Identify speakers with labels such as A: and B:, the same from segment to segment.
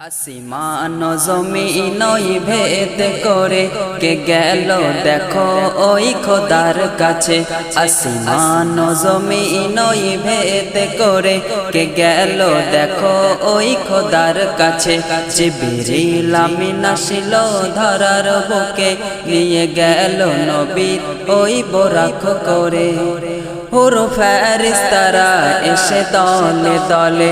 A: আসিমান জমিন ভেদ করে কে গেল দেখো ওই খোদার কাছে। আসিমান জমিন ভেদ করে কে গেল দেখো ওই খোদার কাছে। যে বেরিলামি নাসিল ধরার বুকে, নিয়ে গেল নবী ওই বোরাখ করে। পুরো ফেরিস্তারা এসে দলে দলে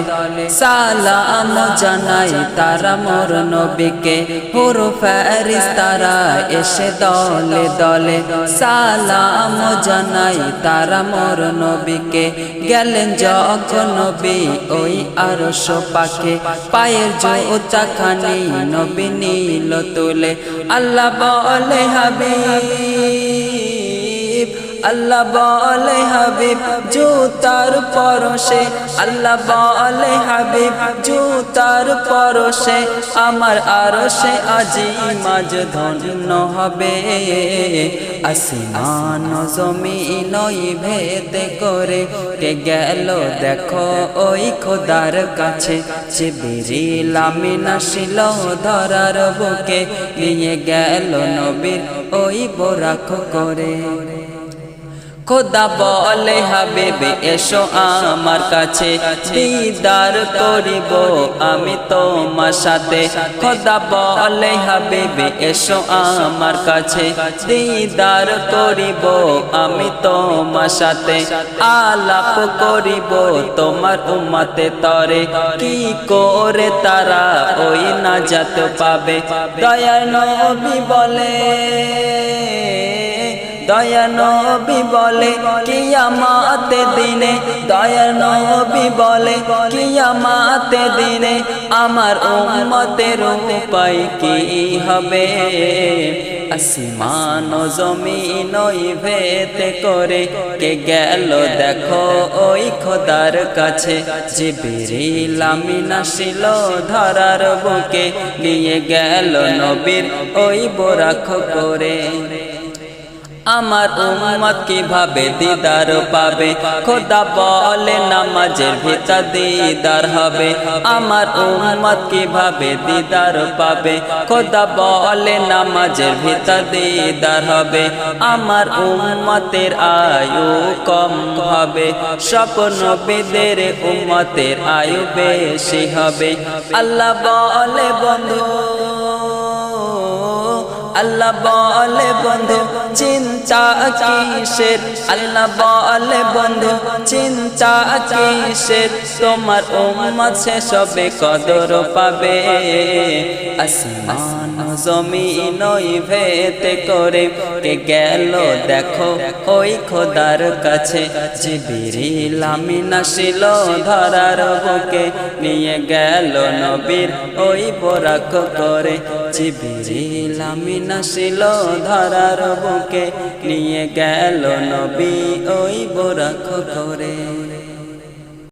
A: সালাম জানাই তারা মোর নবীকে। পুরো ফেরিস্তারা এসে দলে দলে সালাম জানাই তারা মোর নবীকে। গেলেন যখন নবী ওই আরশ পাখে। পায়ের জোচা খানি নবী নীল তুলে। আল্লাহ বলে হাবিব। আল্লাহ বলে হাবিব, জুতার পরশে। আল্লাহ বলে হাবিব, জুতার পরশে। আমার আরশে আজি মাঝ ধন্য হবে। আসিমান জমিন ভেদ করে। কে গেল দেখো ওই খোদার কাছে। যে বেরিলামি নাসিল ধরার বুকে। নিয়ে গেল নবীর ওই বোরাখ করে। খোদা বলে, হাবিবে, এসো আমার কাছে। দিদার করিব আমি তোমার সাথে। খোদা বলে, হাবিবে, এসো আমার কাছে। দিদার করিব আমি তোমার সাথে। আলাপ করিব তোমার উম্মতে তরে। কি করে তারা ওই নাজাত পাবে? দয়াল নবী বলে দয়া নবী বলে কিয়ামাতে দিনে, দয়া নবী বলে কিয়ামাতে দিনে আমার উম্মতের উপায় কি হবে? আসমান জমিন ভেদ করে কে গেল দেখো ওই খোদার কাছে। যে বেরিলামি নাসিল ধরার বুকে, নিয়ে গেল নবীর ওই বোরাখ করে আমার উম্মত কীভাবে দিদার পাবে? খোদা বলে নামাজের ভিতর দিদার হবে। আমার উম্মত কীভাবে দিদার পাবে? খোদা বলে নামাজের ভিতর দিদার হবে। আমার উম্মতের আয়ু কম হবে। স্বপ্ন বেদের উম্মতের আয়ু বেশি হবে। আল্লাহ বলে, বন্ধু আল্লাহ বলে বন্ধু, চিন্তা কিসের? আল্লাহ বলে বন্ধু, চিন্তা কিসের? তোমার উম্মত সে সবে কদর পাবে। আসমান জমিন ভেদ করে কে গেল দেখো ওই খোদার কাছে। যে বিরিলামি নাসিল ধরার বুকে, নিয়ে গেল নবীর ওই বোরাক করে। যে বিরিলামি নাসিল ধরার বুকে নিয়ে গেল নবী ওই বোরাক করে